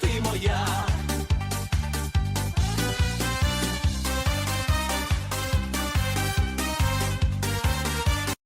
ти моя.